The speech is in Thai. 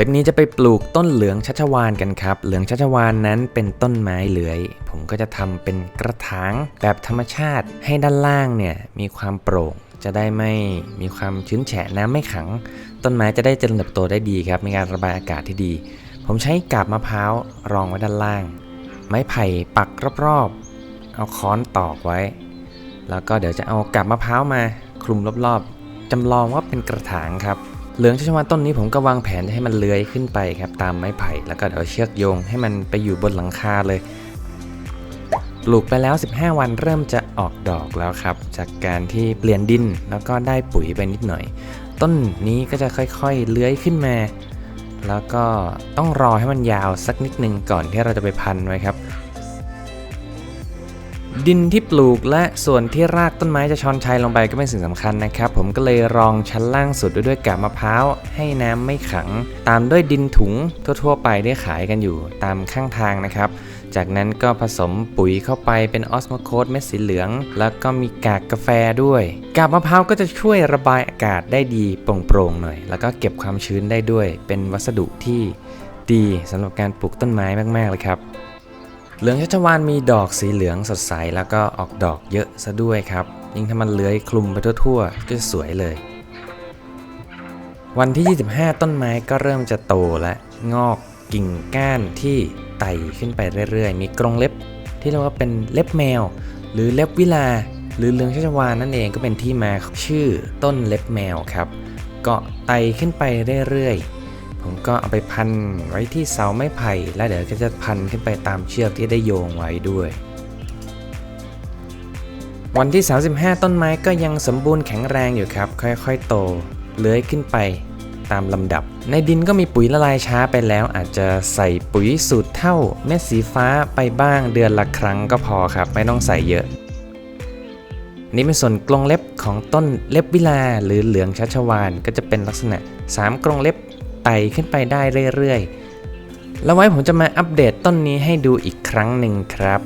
ลิปนี้จะไปปลูกต้นเหลืองชัชวานกันครับ เหลืองชัชวานนั้นเป็นต้นไม้เลื้อย ผมก็จะทำเป็นกระถางแบบธรรมชาติให้ด้านล่างเนี่ยมีความโปร่งจะได้ไม่มีความชื้นแฉะน้ำไม่ขัง ต้นไม้จะได้เจริญเติบโตได้ดีครับ มีการระบายอากาศที่ดี ผมใช้กาบมะพร้าวรองไว้ด้านล่าง ไม้ไผ่ปักรอบๆ เอาค้อนตอกไว้ แล้วก็เดี๋ยวจะเอากาบมะพร้าวมาคลุมรอบๆจำลองว่าเป็นกระถางครับ เหลืองชัชวานต้นนี้ผมก็วางแผนให้มันเลื้อยขึ้นไปครับตามไม้ไผ่แล้วก็เดี๋ยวเชือกโยงให้มันไปอยู่บนหลังคาเลยปลูกไปแล้ว 15 วันเริ่มจะออกดอกแล้วครับ จากการที่เปลี่ยนดินแล้วก็ได้ปุ๋ยไปนิดหน่อย ต้นนี้ก็จะค่อยๆเลื้อยขึ้นมา แล้วก็ต้องรอให้มันยาวสักนิดนึงก่อนที่เราจะไปพันไว้ครับ ดินที่ปลูกและส่วนที่รากต้นไม้จะช้อนชัยลงไปก็เป็นสิ่งสำคัญนะครับ ผมก็เลยรองชั้นล่างสุดด้วยด้วยกาบมะพร้าวให้น้ำไม่ขัง ตามด้วยดินถุงทั่ว ๆ ไปได้ขายกันอยู่ตามข้างทางนะครับ จากนั้นก็ผสมปุ๋ยเข้าไปเป็นออสโมโคสเม็ดสีเหลือง แล้วก็มีกากกาแฟด้วย กาบมะพร้าวก็จะช่วยระบายอากาศได้ดีโปร่งๆหน่อย แล้วก็เก็บความชื้นได้ด้วย เป็นวัสดุที่ดีสำหรับการปลูกต้นไม้มากๆเลยครับ เหลืองชัชวานมีดอกสีเหลืองสดใสแล้วก็ออกดอกเยอะซะด้วยครับ ยิ่งถ้ามันเลื้อยคลุมไปทั่วๆก็จะสวยเลย วันที่ 25 ต้นไม้ก็เริ่มจะโตและงอกกิ่งก้านที่ไต่ขึ้นไปเรื่อยๆ มีกรงเล็บที่เรียกว่าเป็นเล็บแมว หรือเล็บวิลา หรือเหลืองชัชวานนั่นเองก็เป็นที่มาของชื่อต้นเล็บแมวครับเกาะไต่ขึ้นไปเรื่อยๆ ผมก็เอาไปพันไว้ที่เสาไม้ไผ่แล้วเดี๋ยวก็จะพันขึ้นไปตามเชือกที่ได้โยงไว้ด้วย วันที่ 35 ต้นไม้ก็ยังสมบูรณ์แข็งแรงอยู่ครับ ค่อยๆ โตเลื้อยขึ้นไปตามลำดับ ในดินก็มีปุ๋ยละลายช้าไปแล้ว อาจจะใส่ปุ๋ยสูตรเท่าเม็ดสีฟ้าไปบ้างเดือนละครั้งก็พอครับ ไม่ต้องใส่เยอะ นี่เป็นส่วนกรงเล็บของต้นเล็บวิลาหรือเหลืองชัชวานก็จะเป็นลักษณะ 3 กรงเล็บ ไต่ขึ้นไปได้เรื่อยๆ แล้วไว้ผมจะมาอัปเดตต้นนี้ให้ดูอีกครั้งหนึ่งครับ